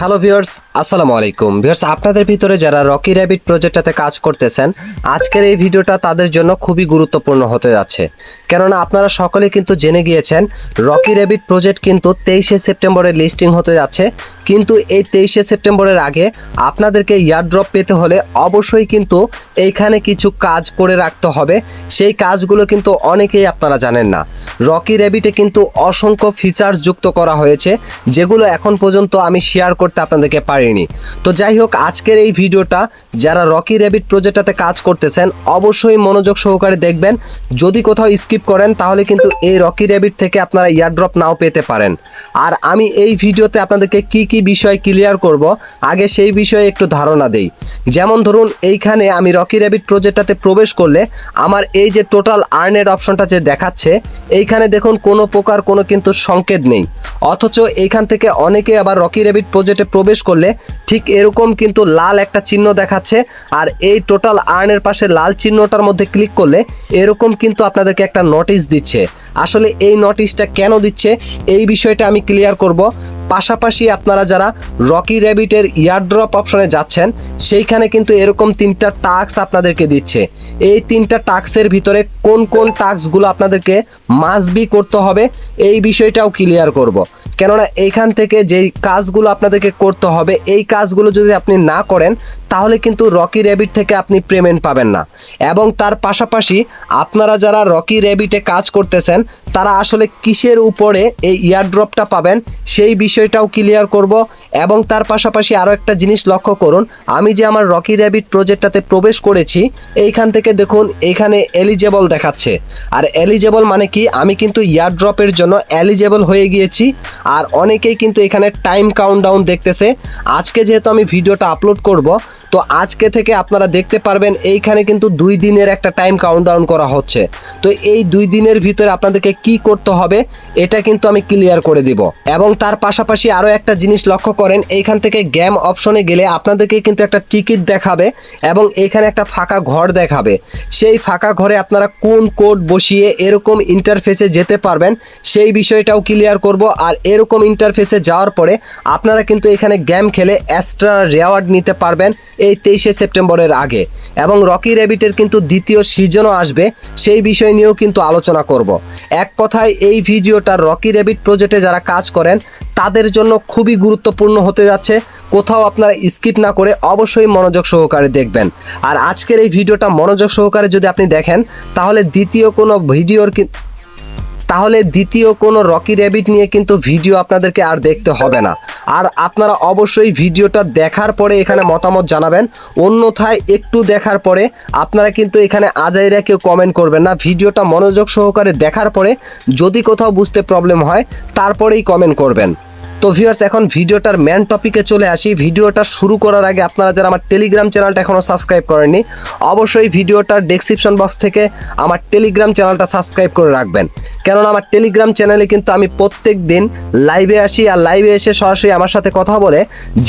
Hello viewers, আসসালামু আলাইকুম। Viewers, আপনাদের ভিতরে যারা রকি র্যাবিট প্রজেক্টটাতে কাজ করতেছেন, আজকের এই ভিডিওটা তাদের জন্য খুবই গুরুত্বপূর্ণ হতে যাচ্ছে। কেননা আপনারা সকলে কিন্তু জেনে গিয়েছেন, রকি র্যাবিট প্রজেক্ট কিন্তু তেইশে সেপ্টেম্বরে লিস্টিং হতে যাচ্ছে। কিন্তু এই তেইশে সেপ্টেম্বরের আগে আপনাদেরকে ইয়ারড্রপ পেতে হলে অবশ্যই কিন্তু এইখানে কিছু কাজ করে রাখতে হবে। সেই কাজগুলো কিন্তু অনেকেই আপনারা জানেন না। রকি র্যাবিটে কিন্তু অসংখ্য ফিচার্স যুক্ত করা হয়েছে, যেগুলো এখন পর্যন্ত আমি শেয়ার করতে আপনাদেরকে পারিনি। তো যাই হোক, আজকের এই ভিডিওটা, যারা রকি র্যাবিট প্রজেক্টটাতে কাজ করতেছেন, অবশ্যই মনোযোগ সহকারে দেখবেন। যদি কোথাও স্কিপ করেন, তাহলে কিন্তু এই রকি র্যাবিট থেকে আপনারা ইয়ারড্রপ নাও পেতে পারেন। আর আমি এই ভিডিওতে আপনাদেরকে কি কি বিষয় ক্লিয়ার করব, আগে সেই বিষয়ে একটু ধারণা দেই। যেমন ধরুন, এইখানে আমি রকি র্যাবিট প্রজেক্টটাতে প্রবেশ করলে আমার এই যে টোটাল আর্নের অপশনটা যে দেখাচ্ছে, এইখানে দেখুন কোনো প্রকার কোনো কিন্তু সংকেত নেই। অথচ এইখান থেকে অনেকে আবার রকি র্যাবিট প্রজেক্টে প্রবেশ করলে ঠিক এরকম কিন্তু লাল একটা চিহ্ন দেখাচ্ছে, আর এই টোটাল আর্নের পাশে লাল চিহ্নটার মধ্যে ক্লিক করলে এরকম কিন্তু আপনাদেরকে একটা নোটিশ দিচ্ছে। আসলে এই নোটিশটা কেন দিচ্ছে? এই বিষয়টা আমি ক্লিয়ার করব। পাশাপাশি আপনারা যারা রকি র্যাবিটের ইয়ারড্রপ অপশনে যাচ্ছেন, সেইখানে কিন্তু এরকম তিনটা টাস্ক আপনাদেরকে দিচ্ছে। এই তিনটা টাস্কের ভিতরে কোন কোন টাস্কগুলো আপনাদেরকে মাস্ট বি করতে হবে, এই বিষয়টাও ক্লিয়ার করব। কেননা এইখান থেকে যেই কাজগুলো আপনাদেরকে করতে হবে, এই কাজগুলো যদি আপনি না করেন, তাহলে কিন্তু রকি র্যাবিট থেকে আপনি পেমেন্ট পাবেন না। এবং তার পাশাপাশি আপনারা যারা রকি র্যাবিটে কাজ করতেছেন, তারা আসলে কিসের উপরে এই ইয়ারড্রপটা পাবেন, সেই বিষয়টাও ক্লিয়ার করব। এবং তার পাশাপাশি আরও একটা জিনিস লক্ষ্য করুন, আমি যে আমার রকি র্যাবিট প্রজেক্টটাতে প্রবেশ করেছি, এইখান থেকে দেখুন এইখানে এলিজেবল দেখাচ্ছে। আর এলিজেবল মানে কি? আমি কিন্তু ইয়ার ড্রপের জন্য এলিজেবল হয়ে গিয়েছি আর অনেকেই কিন্তু এখানে টাইম কাউন্টডাউন দেখতেছে। আজকে যেহেতু আমি ভিডিওটা আপলোড করব তো আজকে থেকে আপনারা দেখতে পারবেন এইখানে কিন্তু দুই দিনের একটা টাইম কাউন্টডাউন করা হচ্ছে। তো এই দুই দিনের ভিতরে আপনাদেরকে কি করতে হবে, এটা কিন্তু আমি ক্লিয়ার করে দিব। এবং তার পাশাপাশি আরও একটা জিনিস লক্ষ্য করেন, এইখান থেকে গেম অপশনে গেলে আপনাদেরকে কিন্তু একটা টিকিট দেখাবে এবং এখানে একটা ফাঁকা ঘর দেখাবে। সেই ফাঁকা ঘরে আপনারা কোন কোড বসিয়ে এরকম ইন্টারফেসে যেতে পারবেন, সেই বিষয়টাও ক্লিয়ার করব। আর এরকম ইন্টারফেসে যাওয়ার পরে আপনারা কিন্তু এখানে গেম খেলে এক্সট্রা রেওয়ার্ড নিতে পারবেন এই তেইশে সেপ্টেম্বরের আগে। এবং রকি র্যাবিটের কিন্তু দ্বিতীয় সিজনও আসবে, সেই বিষয় নিয়েও কিন্তু আলোচনা করব। এক কথায়, এই ভিডিওটা রকি র্যাবিট প্রজেক্টে যারা কাজ করেন, তাদের জন্য খুবই গুরুত্বপূর্ণ হতে যাচ্ছে। কোথাও আপনারা স্কিপ না করে অবশ্যই মনোযোগ সহকারে দেখবেন। আর আজকের এই ভিডিওটা মনোযোগ সহকারে যদি আপনি দেখেন, তাহলে দ্বিতীয় কোনো ভিডিওর তাহলে দ্বিতীয় কোনো রকি র্যাবিট নিয়ে কিন্তু ভিডিও আপনাদেরকে আর দেখতে হবে না। আর আপনারা অবশ্যই ভিডিওটা দেখার পরে এখানে মতামত জানাবেন, অন্যথায় একটু দেখার পরে আপনারা কিন্তু এখানে আজাইরা কেউ কমেন্ট করবেন না। ভিডিওটা মনোযোগ সহকারে দেখার পরে যদি কোথাও বুঝতে প্রবলেম হয়, তারপরেই কমেন্ট করবেন। তো ভিউয়ার্স এখন ভিডিওটার মেন টপিকে চলে আসি। ভিডিওটা শুরু করার আগে আপনারা যারা আমার টেলিগ্রাম চ্যানেলটা এখনও সাবস্ক্রাইব করেননি, অবশ্যই ভিডিওটার ডেসক্রিপশন বক্স থেকে আমার টেলিগ্রাম চ্যানেলটা সাবস্ক্রাইব করে রাখবেন। কেননা আমার টেলিগ্রাম চ্যানেলে কিন্তু আমি প্রত্যেক দিন লাইভে আসি আর লাইভে এসে সরাসরি আমার সাথে কথা বলে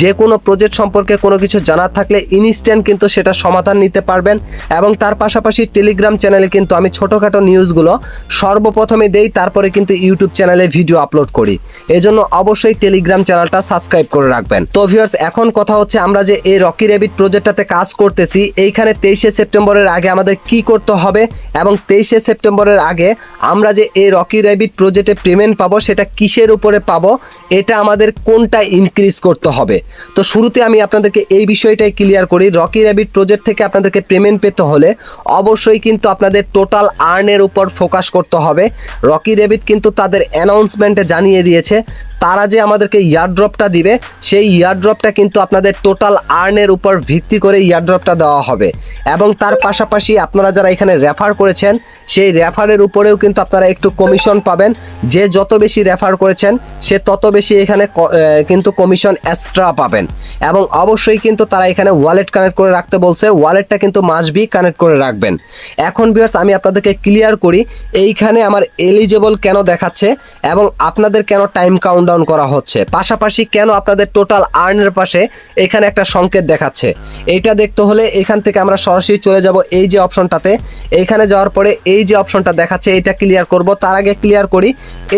যে কোনো প্রজেক্ট সম্পর্কে কোনো কিছু জানার থাকলে ইনস্ট্যান্ট কিন্তু সেটা সমাধান নিতে পারবেন এবং তার পাশাপাশি টেলিগ্রাম চ্যানেলে কিন্তু আমি ছোটোখাটো নিউজগুলো সর্বপ্রথমে দেই, তারপরে কিন্তু ইউটিউব চ্যানেলে ভিডিও আপলোড করি। এজন্য অবশ্যই টেলিগ্রাম চ্যানেলটা সাবস্ক্রাইব করে রাখবেন। তো ভিউয়ার্স এখন কথা হচ্ছে আমরা যে এই রকি রেবিট প্রজেক্টটাতে কাজ করতেছি, এইখানে তেইশে সেপ্টেম্বরের আগে আমাদের কি করতে হবে এবং তেইশে সেপ্টেম্বরের আগে আমরা যে এই রকি রেবিট প্রজেক্টে পেমেন্ট পাবো, সেটা কিসের উপরে পাবো, এটা আমাদের কোনটা ইনক্রিজ করতে হবে? তো শুরুতে আমি আপনাদেরকে এই বিষয়টাই ক্লিয়ার করি, রকি র্যাবিট প্রজেক্ট থেকে আপনাদেরকে পেমেন্ট পেতে হলে অবশ্যই কিন্তু আপনাদের টোটাল আর্নের উপর ফোকাস করতে হবে। রকি র্যাবিট কিন্তু তাদের অ্যানাউন্সমেন্টে জানিয়ে দিয়েছে, তারা যে আমাদেরকে ইয়ারড্রপটা দিবে, সেই ইয়ারড্রপটা কিন্তু আপনাদের টোটাল আর্নের উপর ভিত্তি করে ইয়ারড্রপটা দেওয়া হবে। এবং তার পাশাপাশি আপনারা যারা এখানে রেফার করেছেন, সেই রেফারের উপরেও কিন্তু আপনারা একটু কমিশন পাবেন। যে যত বেশি রেফার করেছেন, সে তত বেশি এখানে কিন্তু কমিশন এক্সট্রা পাবেন। এবং অবশ্যই কিন্তু তারা এখানে ওয়ালেট কানেক্ট করে রাখতে বলছে ওয়ালেটটা কিন্তু মাস্ট বি কানেক্ট করে রাখবেন। এখন বিয়ার্স আমি আপনাদেরকে ক্লিয়ার করি, এইখানে আমার এলিজেবল কেন দেখাচ্ছে, এবং আপনাদের কেন টাইম কাউন্ট ডাউন করা হচ্ছে? হচ্ছে। পাশাপাশি কেন আপনাদের টোটাল আর্নের পাশে এখানে একটা সংকেত দেখাচ্ছে? এইটা দেখতে হলে এখান থেকে আমরা সরাসরি চলে যাব এই যে অপশনটাতে। এইখানে যাওয়ার পরে এই যে অপশনটা দেখাচ্ছে এটা ক্লিয়ার করব। তার আগে ক্লিয়ার করি,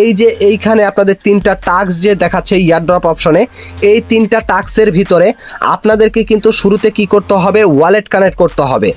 এই যে এইখানে আপনাদের তিনটা টাস্ক যে দেখাচ্ছে ইয়ারড্রপ অপশনে এই তিনটা টাস্কের ভিতরে আপনাদেরকে কিন্তু শুরুতে কি করতে হবে? ওয়ালেট কানেক্ট করতে হবে।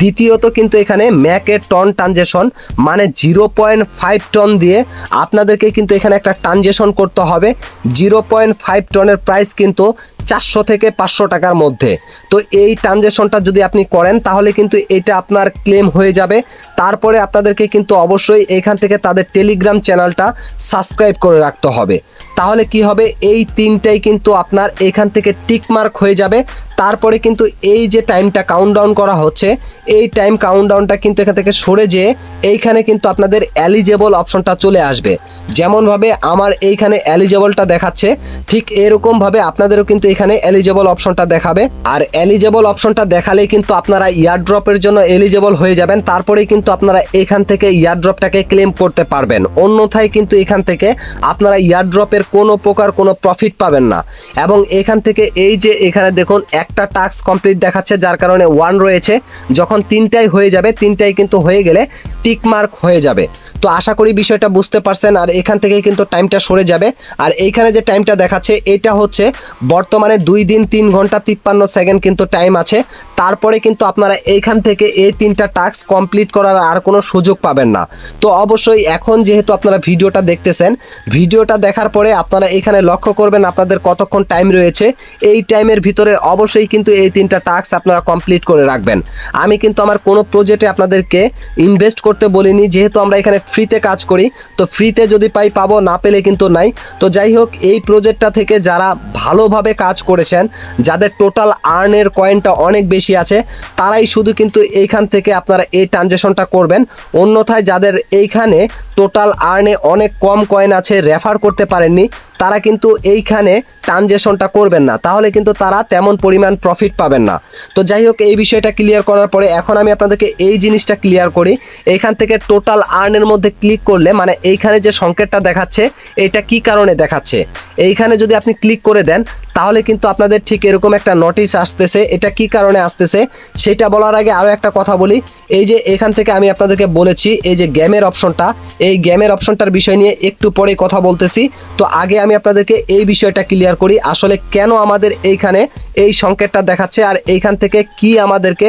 দ্বিতীয়ত কিন্তু এখানে ম্যাকের টন ট্রানজেকশন মানে জিরো পয়েন্ট ফাইভ টন দিয়ে আপনাদেরকে কিন্তু এখানে একটা ট্রানজেকশন করতে হবে। জিরো পয়েন্ট ফাইভ টনের প্রাইস কিন্তু চারশো থেকে পাঁচশো টাকার মধ্যে। তো এই ট্রানজেকশনটা যদি আপনি করেন, তাহলে কিন্তু এটা আপনার ক্লেম হয়ে যাবে। তারপরে আপনাদেরকে কিন্তু অবশ্যই এখান থেকে তাদের টেলিগ্রাম চ্যানেলটা সাবস্ক্রাইব করে রাখতে হবে। তাহলে কি হবে? এই তিনটাই কিন্তু আপনার এখান থেকে টিকমার্ক হয়ে যাবে। তারপরে কিন্তু এই যে টাইমটা কাউন্টডাউন করা হচ্ছে, এই টাইম কাউন্টডাউনটা কিন্তু এখান থেকে সরে যেয়ে এইখানে কিন্তু আপনাদের এলিজেবল অপশনটা চলে আসবে। যেমনভাবে আমার এইখানে এলিজেবলটা দেখাচ্ছে, ঠিক এরকমভাবে আপনাদেরও কিন্তু এখানে এলিজেবল অপশনটা দেখাবে। আর এলিজেবল অপশনটা দেখালেই কিন্তু আপনারা ইয়ারড্রপের জন্য এলিজেবল হয়ে যাবেন, তারপরেই কিন্তু আপনারা এখান থেকে ইয়ারড্রপটাকে ক্লেম করতে পারবেন। অন্যথায় কিন্তু এখান থেকে আপনারা ইয়ারড্রপের কোনো প্রকার কোনো প্রফিট পাবেন না। এবং এখান থেকে এই যে এখানে দেখুন একটা টাস্ক কমপ্লিট দেখাচ্ছে, যার কারণে ওয়ান রয়েছে। যখন তিনটাই হয়ে যাবে, তিনটাই কিন্তু হয়ে গেলে টিক মার্ক হয়ে যাবে। তো আশা করি বিষয়টা বুঝতে পারছেন, আর এখান থেকে কিন্তু টাইমটা সরে যাবে। আর এইখানে যে টাইমটা দেখাচ্ছে, এটা হচ্ছে বর্তমানে দুই দিন তিন ঘণ্টা তিপ্পান্ন সেকেন্ড কিন্তু টাইম আছে। তারপরে কিন্তু আপনারা এইখান থেকে এই তিনটা টাস্ক কমপ্লিট করার আর কোনো সুযোগ পাবেন না। তো অবশ্যই এখন যেহেতু আপনারা ভিডিওটা দেখতেছেন, ভিডিওটা দেখার পরে আপনারা এখানে লক্ষ্য করবেন আপনাদের কতক্ষণ টাইম রয়েছে। এই টাইমের ভিতরে অবশ্যই কিন্তু এই তিনটা টাস্ক আপনারা কমপ্লিট করে রাখবেন। আমি কিন্তু আমার কোনো প্রজেক্টে আপনাদেরকে ইনভেস্ট করতে বলিনি, যেহেতু আমরা এখানে ফ্রিতে কাজ করি, তো ফ্রিতে যদি পাই, পাবো, না পেলে কিন্তু নাই। তো যাই হোক, এই প্রজেক্টটা থেকে যারা ভালোভাবে কাজ করেছেন, যাদের টোটাল আর্নের কয়েনটা অনেক বেশি আছে, তারাই শুধু কিন্তু এইখান থেকে আপনারা এই ট্রানজেকশনটা করবেন। অন্যথায় যাদের এইখানে টোটাল আর্নে অনেক কম কয়েন আছে রেফার করতে পারেননি, তারা কিন্তু এইখানে ট্রানজেকশনটা করবেন না। তাহলে কিন্তু তারা তেমন পরিমাণ প্রফিট পাবেন না। তো যাই হোক এই বিষয়টা ক্লিয়ার করার পরে এখন আমি আপনাদেরকে এই জিনিসটা ক্লিয়ার করি। এইখান থেকে টোটাল আর্নের মধ্যে ক্লিক করলে মানে এইখানে যে সংকেতটা দেখাচ্ছে এটা কি কারণে দেখাচ্ছে? এইখানে যদি আপনি ক্লিক করে দেন তাহলে কিন্তু আপনাদের ঠিক এরকম একটা নোটিশ আসতেছে। এটা কি কারণে আসতেছে? সেটা বলার আগে আরও একটা কথা বলি। এই যে এখান থেকে আমি আপনাদেরকে বলেছি, এই যে গেমের অপশনটা, এই গেমের অপশনটার বিষয় নিয়ে একটু পরে কথা বলতেছি। তো আগে আমি আপনাদেরকে এই বিষয়টা ক্লিয়ার করি, আসলে কেন আমাদের এইখানে এই সংকেতটা দেখাচ্ছে আর এইখান থেকে কি আমাদেরকে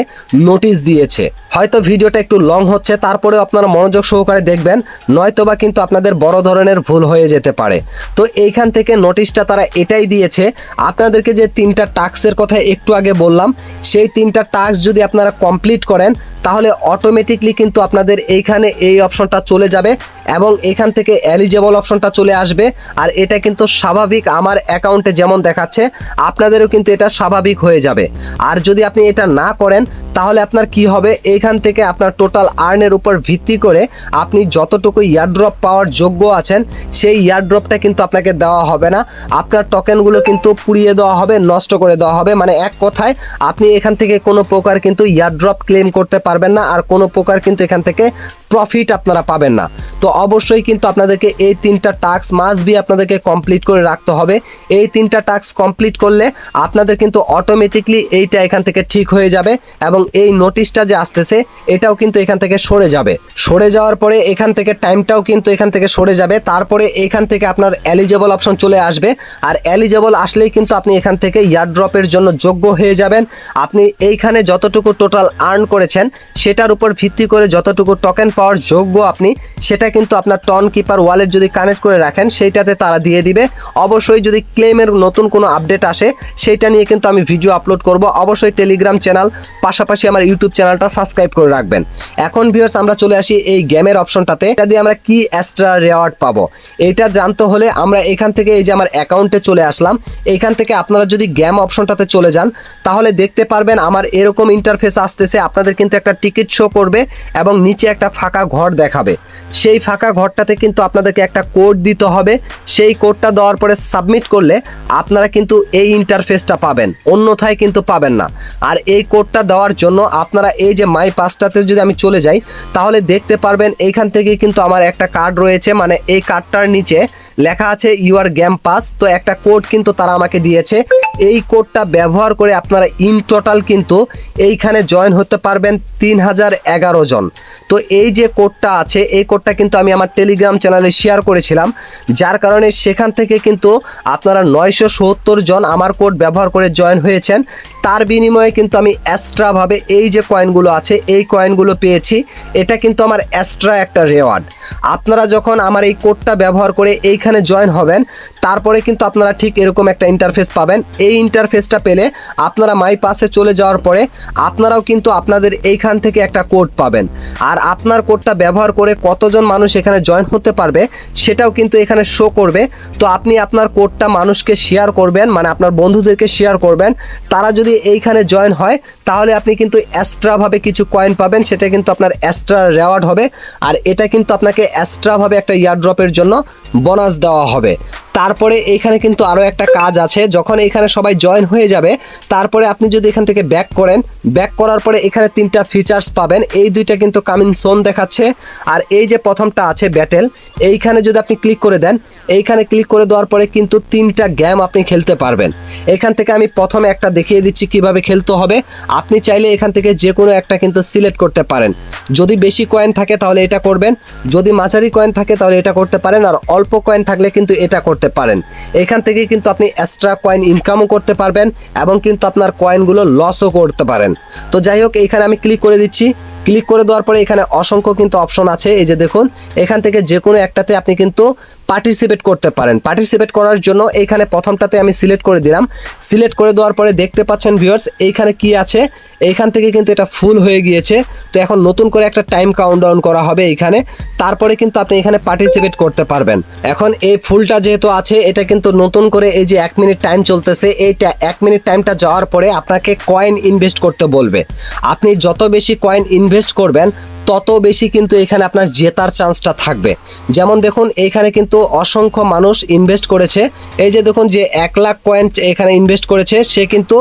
নোটিশ দিয়েছে। হয়তো ভিডিওটা একটু লং হচ্ছে তারপরে আপনারা মনোযোগ সহকারে দেখবেন, নয়তোবা কিন্তু আপনাদের বড় ধরনের ভুল হয়ে যেতে পারে। তো এইখান থেকে নোটিশটা তারা এটাই দিয়েছে আপনাদেরকে যে তিনটা টাস্কের কথা একটু আগে বললাম, সেই তিনটা টাস্ক যদি আপনারা কমপ্লিট করেন, তাহলে অটোমেটিকলি কিন্তু আপনাদের এইখানে এই অপশনটা চলে যাবে। এবং এখান থেকে এলিজেবল অপশনটা চলে আসবে। আর এটা কিন্তু স্বাভাবিক আমার অ্যাকাউন্টে যেমন দেখাচ্ছে, আপনাদেরও কিন্তু এটা স্বাভাবিক হয়ে যাবে। আর যদি আপনি এটা না করেন, তাহলে আপনার কি হবে? এইখান থেকে আপনার টোটাল আর্নের উপর ভিত্তি করে আপনি যতটুকু ইয়ারড্রপ পাওয়ার যোগ্য আছেন, সেই ইয়ারড্রপটা কিন্তু আপনাকে দেওয়া হবে না। আপনার টোকেনগুলো কিন্তু পুড়িয়ে দেওয়া হবে, নষ্ট করে দেওয়া হবে। মানে এক কথায়, আপনি এখান থেকে কোনো প্রকার কিন্তু ইয়ারড্রপ ক্লেম করতে পারবেন না, আর কোনো প্রকার কিন্তু এখান থেকে প্রফিট আপনারা পাবেন না। তো অবশ্যই কিন্তু আপনাদেরকে এই তিনটা টাস্ক মাস্ট বি আপনাদেরকে কমপ্লিট করে রাখতে হবে। এই তিনটা টাস্ক কমপ্লিট করলে আপনাদের কিন্তু অটোমেটিকলি এইটা এখান থেকে ঠিক হয়ে যাবে এবং এই নোটিশটা যে আসতেছে, এটাও কিন্তু এখান থেকে সরে যাবে। সরে যাওয়ার পরে এখান থেকে টাইমটাও কিন্তু এখান থেকে সরে যাবে। তারপরে এখান থেকে আপনার এলিজেবল অপশন চলে আসবে। আর এলিজেবল আসলেই কিন্তু আপনি এখান থেকে ইয়ারড্রপের জন্য যোগ্য হয়ে যাবেন। আপনি এইখানে যতটুকু টোটাল আর্ন করেছেন, সেটার উপর ভিত্তি করে যতটুকু টোকেন পাওয়ার যোগ্য আপনি, সেটা কিন্তু আপনার টন কিপার ওয়ালেট যদি কানেক্ট করে রাখেন, সেইটাতে তারা দিয়ে দিবে। অবশ্যই যদি ক্লেমের নতুন কোনো আপডেট আসে, সেইটা নিয়ে কিন্তু আমি ভিডিও আপলোড করব। অবশ্যই টেলিগ্রাম চ্যানেল পাশাপাশি আমার ইউটিউব চ্যানেলটা সাবস্ক্রাইব করে রাখবেন। এখন ভিউয়ার্স আমরা চলে আসি এই গেমের অপশনটাতে এটা দিয়ে আমরা কি এক্সট্রা রেওয়ার্ড পাবো? এটা জানতে হলে আমরা এখান থেকে এই যে আমার অ্যাকাউন্টে চলে আসলাম। এখান থেকে আপনারা যদি গেম অপশনটাতে চলে যান, তাহলে দেখতে পারবেন আমার এরকম ইন্টারফেস আসতেছে। আপনাদের কিন্তু একটা টিকিট শো করবে এবং নিচে একটা ফাঁকা ঘর দেখাবে। সেই ফাঁকা ঘরটাতে কিন্তু আপনাদেরকে একটা কোড দিতে হবে। সেই কোডটা দেওয়ার পরে সাবমিট করলে আপনারা কিন্তু এই ইন্টারফেসটা পাবেন। অন্যথায় কিন্তু পাবেন না। আর এই কোডটা দেওয়ার জন্য আপনারা এই যে মাই পাসটাতে যদি আমি চলে যাই, তাহলে দেখতে পারবেন এইখান থেকে কিন্তু আমার একটা কার্ড রয়েছে। মানে এই কার্ডটার নিচে লেখা আছে ইউআর গেম পাস তো একটা কোড কিন্তু তারা আমাকে দিয়েছে। এই কোডটা ব্যবহার করে আপনারা ইন টোটাল কিন্তু এইখানে জয়েন হতে পারবেন তিন হাজার এগারো জন। তো এই যে কোডটা আছে, এই কোডটা কিন্তু আমি আমার টেলিগ্রাম চ্যানেলে শেয়ার করেছিলাম। যার কারণে সেখান থেকে কিন্তু আপনারা নয়শো সত্তর জন আমার কোড ব্যবহার করে জয়েন হয়েছেন। তার বিনিময়ে কিন্তু আমি এক্সট্রাভাবে এই যে কয়েনগুলো আছে, এই কয়েনগুলো পেয়েছি। এটা কিন্তু আমার এক্সট্রা একটা রেওয়ার্ড আপনারা যখন আমার এই কোডটা ব্যবহার করে এইখানে জয়েন হবেন, তারপরে কিন্তু আপনারা ঠিক এরকম একটা ইন্টারফেস পাবেন। এই ইন্টারফেসটা পেলে আপনারা মাই পাসে চলে যাওয়ার পরে আপনারাও কিন্তু আপনাদের এইখান থেকে একটা কোড পাবেন। আর আপনার কোডটা ব্যবহার করে কতজন মানুষ এখানে জয়েন হতে পারবে, সেটাও কিন্তু এখানে শো করবে। তো আপনি আপনার কোডটা মানুষকে শেয়ার করবেন মানে আপনার বন্ধুদেরকে শেয়ার করবেন। তারা যদি এইখানে জয়েন হয়, তাহলে আপনি কিন্তু এক্সট্রাভাবে কিছু কয়েন পাবেন, সেটা কিন্তু আপনার এক্সট্রা রেওয়ার্ড হবে। আর এটা কিন্তু আপনাকে এক্সট্রাভাবে একটা ইয়ার ড্রপের জন্য বোনাস দেওয়া হবে। তারপরে এখানে কিন্তু আরও একটা কাজ আছে, যখন এখানে সবাই জয়েন হয়ে যাবে, তারপরে আপনি যদি এখান থেকে ব্যাক করেন ব্যাক করার পরে এখানে তিনটা ফিচার্স পাবেন। এই দুইটা কিন্তু কামিং সোন দেখাচ্ছে। আর এই যে প্রথমটা আছে ব্যাটেল এইখানে যদি আপনি ক্লিক করে দেন, এইখানে ক্লিক করে দেওয়ার পরে কিন্তু তিনটা গেম আপনি খেলতে পারবেন। এখান থেকে আমি প্রথমে একটা দেখিয়ে দিচ্ছি কীভাবে খেলতে হবে। আপনি চাইলে এখান থেকে যে কোনো একটা কিন্তু সিলেক্ট করতে পারেন। যদি বেশি কয়েন থাকে তাহলে এটা করবেন, যদি মাঝারি কয়েন থাকে তাহলে এটা করতে পারেন, আর অল্প কয়েন থাকলে কিন্তু এটা করতে পারেন। এখান থেকে কিন্তু আপনি এক্সট্রা কয়েন ইনকামও করতে পারবেন এবং কিন্তু আপনার কয়েনগুলো লসও করতে পারেন। তো যাই হোক এখানে আমি ক্লিক করে দিচ্ছি। ক্লিক করে দেওয়ার পরে এখানে অসংখ্য কিন্তু অপশন আছে। এই যে দেখুন, এখান থেকে যে কোনো একটাতে আপনি কিন্তু পার্টিসিপেট করতে পারেন। পার্টিসিপেট করার জন্য এইখানে প্রথমটাতে আমি সিলেক্ট করে দিলাম। সিলেক্ট করে দেওয়ার পরে দেখতে পাচ্ছেন ভিউয়ার্স এইখানে কি আছে? এইখান থেকে কিন্তু এটা ফুল হয়ে গিয়েছে। তো এখন নতুন করে একটা টাইম কাউন্টডাউন করা হবে এইখানে তারপরে কিন্তু আপনি এখানে পার্টিসিপেট করতে পারবেন। এখন এই ফুলটা যেহেতু আছে, এটা কিন্তু নতুন করে এই যে এক মিনিট টাইম চলতেছে, এইটা এক মিনিট টাইমটা যাওয়ার পরে আপনাকে কয়েন ইনভেস্ট করতে বলবে। আপনি যত বেশি কয়েন ইনভেস্ট করবেন, তত বেশি কিন্তু এখানে আপনার জেতার চান্সটা থাকবে। যেমন দেখুন এখানে কিন্তু অসংখ্য মানুষ ইনভেস্ট করেছে। এই যে দেখুন যে এক লাখ পয়েন্ট এখানে ইনভেস্ট করেছে, সে কিন্তু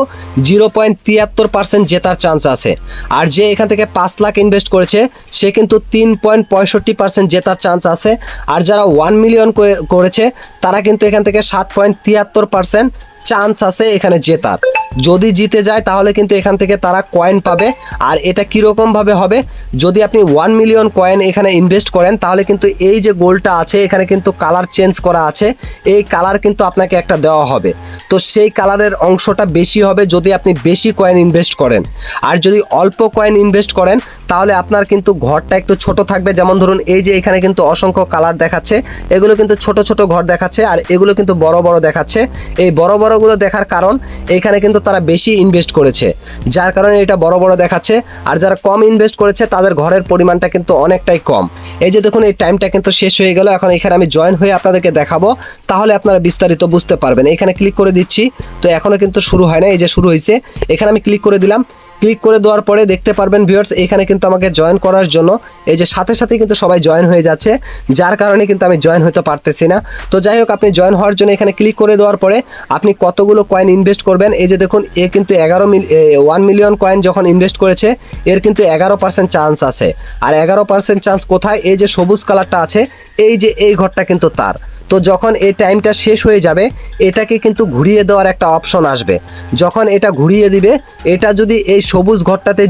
জিরো পয়েন্ট তিয়াত্তর পার্সেন্ট জেতার চান্স আছে। আর যে এখান থেকে পাঁচ লাখ ইনভেস্ট করেছে, সে কিন্তু তিন পয়েন্ট পঁয়ষট্টি পার্সেন্ট জেতার চান্স আছে। আর যারা ওয়ান মিলিয়ন করেছে, তারা কিন্তু এখান থেকে সাত পয়েন্ট তিয়াত্তর পার্সেন্ট চান্স আছে এখানে জেতার। যদি জিতে যায়, তাহলে কিন্তু এখান থেকে তারা কয়েন পাবে। আর এটা কীরকমভাবে হবে? যদি আপনি ওয়ান মিলিয়ন কয়েন এখানে ইনভেস্ট করেন, তাহলে কিন্তু এই যে গোলটা আছে, এখানে কিন্তু কালার চেঞ্জ করা আছে। এই কালার কিন্তু আপনাকে একটা দেওয়া হবে। তো সেই কালারের অংশটা বেশি হবে যদি আপনি বেশি কয়েন ইনভেস্ট করেন। আর যদি অল্প কয়েন ইনভেস্ট করেন, তাহলে আপনার কিন্তু ঘরটা একটু ছোট থাকবে। যেমন ধরুন, এই যে এখানে কিন্তু অসংখ্য কালার দেখাচ্ছে। এগুলো কিন্তু ছোট ছোট ঘর দেখাচ্ছে, আর এগুলো কিন্তু বড় বড় দেখাচ্ছে। এই বড় বড়গুলো দেখার কারণ, এখানে কিন্তু তারা বেশি ইনভেস্ট করেছে, যার কারণে এটা বড় বড় দেখাচ্ছে। আর যারা কম ইনভেস্ট করেছে, তাদের ঘরের পরিমাণটা কিন্তু অনেকটাই কম। এই যে দেখুন, এই টাইমটা কিন্তু শেষ হয়ে গেল। এখন এখানে আমি জয়েন হয়ে আপনাদেরকে দেখাবো। তাহলে আপনারা বিস্তারিত বুঝতে পারবেন। এখানে ক্লিক করে দিচ্ছি। তো এখনও কিন্তু শুরু হয় না এই যে শুরু হয়েছে এখানে আমি ক্লিক করে দিলাম। ক্লিক করে দেওয়ার পরে দেখতে পারবেন ভিউয়ার্স, এখানে কিন্তু আমাকে জয়েন করার জন্য, এই যে সাথে সাথে কিন্তু সবাই জয়েন হয়ে যাচ্ছে, যার কারণে কিন্তু আমি জয়েন হতে পারতেছি না। তো যাই হোক, আপনি জয়েন হওয়ার জন্য এখানে ক্লিক করে দেওয়ার পরে আপনি কতগুলো কয়েন ইনভেস্ট করবেন, এই যে দেখুন, এ কিন্তু এগারো মিল ওয়ান মিলিয়ন কয়েন যখন ইনভেস্ট করেছে, এর কিন্তু এগারো পার্সেন্ট চান্স আছে। আর এগারো পার্সেন্ট চান্স কোথায়? এই যে সবুজ কালারটা আছে, এই যে এই ঘরটা কিন্তু তার। তো যখন এই টাইমটা শেষ হয়ে যাবে, এটাকে কিন্তু ঘুরিয়ে দেওয়ার একটা অপশন আসবে। যখন এটা ঘুরিয়ে দিবে, এটা যদি এই সবুজ ঘরটাতে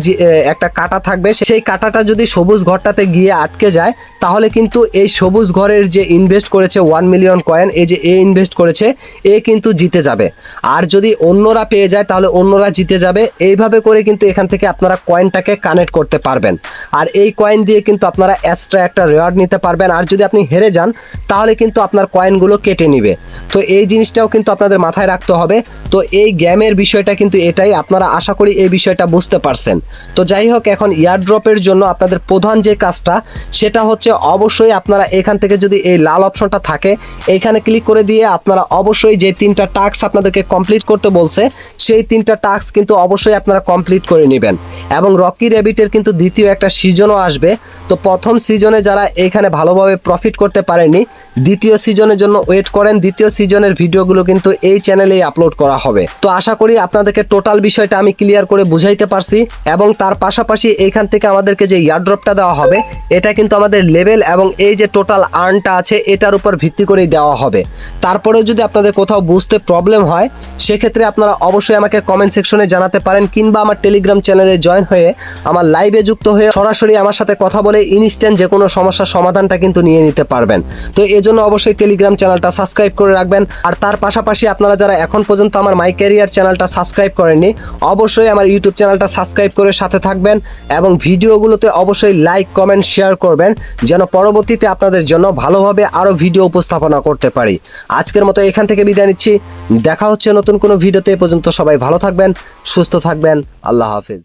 একটা কাটা থাকবে সেই কাটাটা যদি সবুজ ঘরটাতে গিয়ে আটকে যায়, তাহলে কিন্তু এই সবুজ ঘরের যে ইনভেস্ট করেছে ওয়ান মিলিয়ন কয়েন এই যে এ ইনভেস্ট করেছে, এ কিন্তু জিতে যাবে। আর যদি অন্যরা পেয়ে যায়, তাহলে অন্যরা জিতে যাবে। এইভাবে করে কিন্তু এখান থেকে আপনারা কয়েনটাকে কানেক্ট করতে পারবেন। আর এই কয়েন দিয়ে কিন্তু আপনারা এক্সট্রা একটা রেওয়ার্ড নিতে পারবেন। আর যদি আপনি হেরে যান, তাহলে কিন্তু আপনার কয়েনগুলো কেটে নিবে। তো এই জিনিসটাও কিন্তু আপনাদের মাথায় রাখতে হবে। তো এই গেমের বিষয়টা কিন্তু এটাই, আপনারা আশা করি এই বিষয়টা বুঝতে পারছেন। তো যাই হোক, এখন ইয়ারড্রপের জন্য আপনাদের প্রধান যে কাজটা, সেটা হচ্ছে অবশ্যই আপনারা এখান থেকে যদি এই লাল অপশনটা থাকে, এইখানে ক্লিক করে দিয়ে আপনারা অবশ্যই যে তিনটা টাস্ক আপনাদেরকে কমপ্লিট করতে বলছে, সেই তিনটা টাস্ক কিন্তু অবশ্যই আপনারা কমপ্লিট করে নেবেন। এবং রকি র্যাবিটের কিন্তু দ্বিতীয় একটা সিজনও আসবে। তো প্রথম সিজনে যারা এইখানে ভালোভাবে প্রফিট করতে পারেনি, দ্বিতীয় সিজনের জন্য ওয়েট করেন। দ্বিতীয় সিজনের ভিডিওগুলো কিন্তু এই চ্যানেলেই আপলোড করা হবে। তো আশা করি আপনাদেরকে টোটাল বিষয়টা আমি ক্লিয়ার করে বুঝাইতে পারছি এবং তার পাশাপাশি এইখান থেকে আমাদেরকে যে ইয়ারড্রপটা দেওয়া হবে, এটা কিন্তু আমাদের লেভেল এবং এই যে টোটাল আর্নটা আছে, এটার উপর ভিত্তি করেই দেওয়া হবে। তারপরেও যদি আপনাদের কোথাও বুঝতে প্রবলেম হয়, সেক্ষেত্রে আপনারা অবশ্যই আমাকে কমেন্ট সেকশনে জানাতে পারেন, কিংবা আমার টেলিগ্রাম চ্যানেলে জয়েন হয়ে আমার লাইভে যুক্ত হয়ে সরাসরি আমার সাথে কথা বলে ইনস্ট্যান্ট যে কোনো সমস্যার সমাধানটা কিন্তু নিয়ে নিতে পারবেন। তো এই জন্য অবশ্যই টেলিগ্রাম চ্যানেলটা সাবস্ক্রাইব করে রাখবেন। আর তার পাশাপাশি আপনারা যারা এখন পর্যন্ত আমার মাই ক্যারিয়ার চ্যানেলটা সাবস্ক্রাইব করেননি, অবশ্যই আমার ইউটিউব চ্যানেলটা সাবস্ক্রাইব করে সাথে থাকবেন এবং ভিডিওগুলোতে অবশ্যই লাইক কমেন্ট শেয়ার করবেন, যেন পরবর্তীতে আপনাদের জন্য ভালোভাবে আরও ভিডিও উপস্থাপনা করতে পারি। আজকের মতো এখান থেকে বিদায় নিচ্ছি। দেখা হচ্ছে নতুন কোনো ভিডিওতে পর্যন্ত সবাই ভালো থাকবেন, সুস্থ থাকবেন। আল্লাহ হাফিজ।